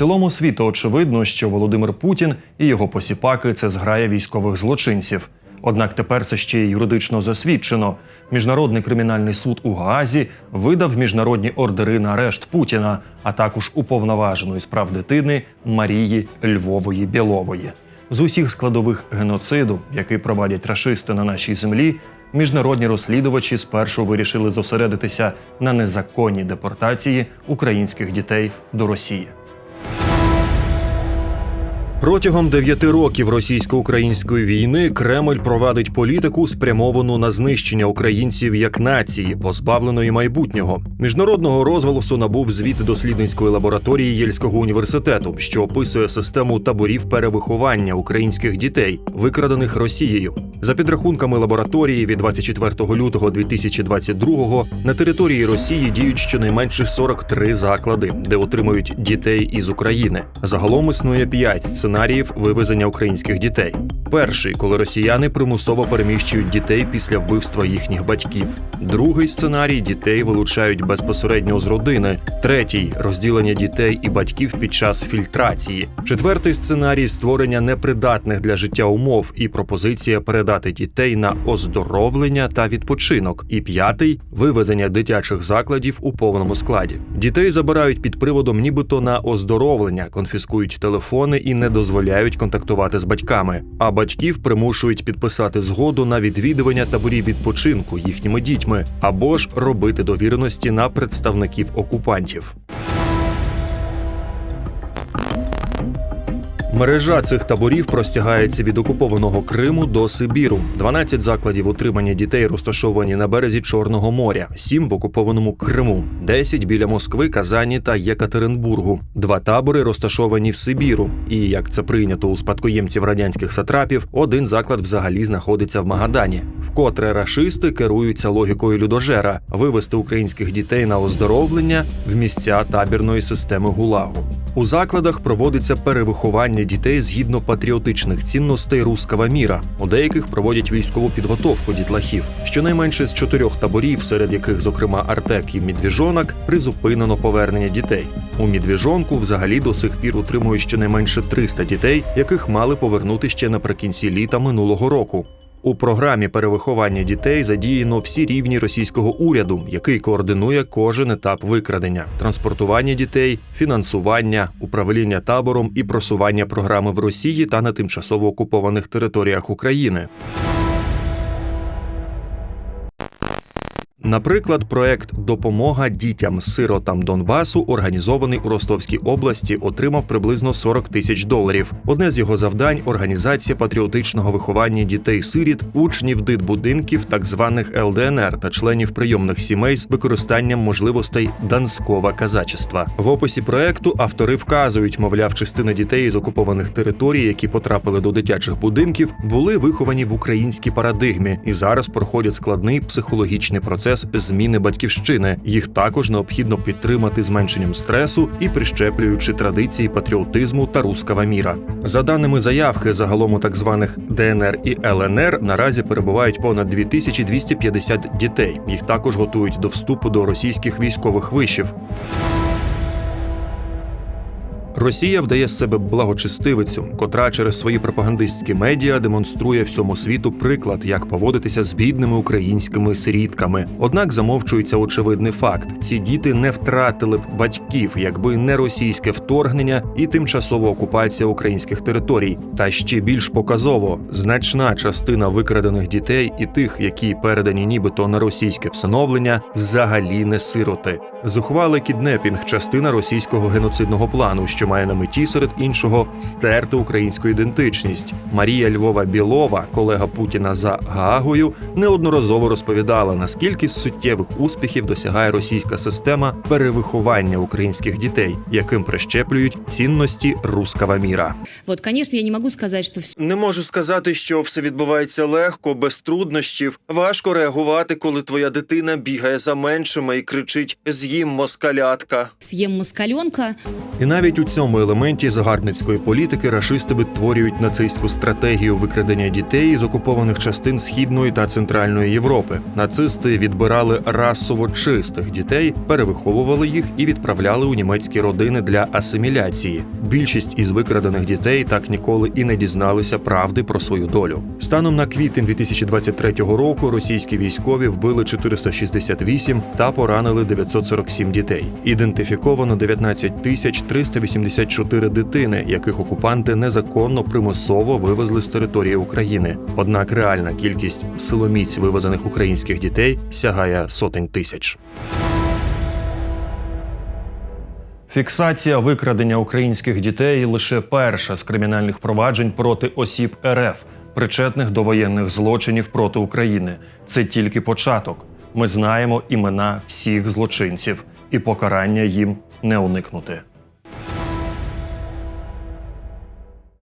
Цілому світу очевидно, що Володимир Путін і його посіпаки це зграя військових злочинців. Однак тепер це ще й юридично засвідчено. Міжнародний кримінальний суд у Гаазі видав міжнародні ордери на арешт Путіна, а також уповноваженої з прав дитини Марії Львової Білової. З усіх складових геноциду, який проводять рашисти на нашій землі, міжнародні розслідувачі спершу вирішили зосередитися на незаконній депортації українських дітей до Росії. Протягом дев'яти років російсько-української війни Кремль провадить політику, спрямовану на знищення українців як нації, позбавленої майбутнього. Міжнародного розголосу набув звіт дослідницької лабораторії Єльського університету, що описує систему таборів перевиховання українських дітей, викрадених Росією. За підрахунками лабораторії від 24 лютого 2022 на території Росії діють щонайменше 43 заклади, де отримують дітей із України. Загалом існує 5 сценаріїв вивезення українських дітей. Перший, коли росіяни примусово переміщують дітей після вбивства їхніх батьків. Другий сценарій дітей вилучають безпосередньо з родини. Третій розділення дітей і батьків під час фільтрації. Четвертий сценарій створення непридатних для життя умов і пропозиція передати дітей на оздоровлення та відпочинок. І п'ятий вивезення дитячих закладів у повному складі. Дітей забирають під приводом, нібито на оздоровлення, конфіскують телефони і не дозволяють контактувати з батьками. А батьків примушують підписати згоду на відвідування таборів відпочинку їхніми дітьми або ж робити довіреності на представників окупантів. Мережа цих таборів простягається від окупованого Криму до Сибіру. 12 закладів утримання дітей розташовані на березі Чорного моря, 7 в окупованому Криму, 10 біля Москви, Казані та Єкатеринбургу. Два табори розташовані в Сибіру. І як це прийнято у спадкоємців радянських сатрапів, один заклад взагалі знаходиться в Магадані. Вкотре рашисти керуються логікою людожера вивести українських дітей на оздоровлення в місця табірної системи ГУЛАГу. У закладах проводиться перевиховання дітей згідно патріотичних цінностей руского міра. У деяких проводять військову підготовку дітлахів. Щонайменше з чотирьох таборів, серед яких, зокрема, Артек і Медвіжонок, призупинено повернення дітей. У Медвіжонку взагалі до сих пір утримують щонайменше 300 дітей, яких мали повернути ще наприкінці літа минулого року. У програмі перевиховання дітей задіяно всі рівні російського уряду, який координує кожен етап викрадення: транспортування дітей, фінансування, управління табором і просування програми в Росії та на тимчасово окупованих територіях України. Наприклад, проект Допомога дітям-сиротам Донбасу, організований у Ростовській області, отримав приблизно 40 тисяч доларів. Одне з його завдань організація патріотичного виховання дітей-сиріт, учнів дитбудинків, так званих ЛДНР та членів прийомних сімей з використанням можливостей данського казачества. В описі проекту автори вказують, мовляв, частина дітей із окупованих територій, які потрапили до дитячих будинків, були виховані в українській парадигмі і зараз проходять складний психологічний процес зміни батьківщини. Їх також необхідно підтримати зменшенням стресу і прищеплюючи традиції патріотизму та руского міра. За даними заявки, загалом у так званих ДНР і ЛНР наразі перебувають понад 2250 дітей. Їх також готують до вступу до російських військових вишів. Росія вдає з себе благочестивицю, котра через свої пропагандистські медіа демонструє всьому світу приклад, як поводитися з бідними українськими сирітками. Однак замовчується очевидний факт: ці діти не втратили б батьків, якби не російське вторгнення і тимчасова окупація українських територій. Та ще більш показово, значна частина викрадених дітей і тих, які передані нібито на російське всиновлення, взагалі не сироти. Зухвалий кіднепінг частина російського геноцидного плану, що має на меті серед іншого стерти українську ідентичність. Марія Львова Білова, колега Путіна за Гаагою, неодноразово розповідала, наскільки суттєвих успіхів досягає російська система перевиховання українських дітей, яким прищеплюють цінності руского міра. Вот, конечно, я не могу сказать, что все Не можу сказати, що все відбувається легко, без труднощів. Важко реагувати, коли твоя дитина бігає за меншими і кричить: З'їм москалятка. съем москаленка. І навіть у цьому елементі загарбницької політики рашисти витворюють нацистську стратегію викрадення дітей з окупованих частин східної та центральної Європи. Нацисти відбирали расово чистих дітей, перевиховували їх і відправляли у німецькі родини для асиміляції. Більшість із викрадених дітей так ніколи і не дізналися правди про свою долю. Станом на квітень 2023 року російські військові вбили 468 та поранили 947 дітей. Ідентифіковано 19 тисяч 384 дитини, яких окупанти незаконно примусово вивезли з території України. Однак реальна кількість силоміць вивезених українських дітей сягає сотень тисяч. Фіксація викрадення українських дітей лише перша з кримінальних проваджень проти осіб РФ, причетних до воєнних злочинів проти України. Це тільки початок. Ми знаємо імена всіх злочинців, і покарання їм не уникнути.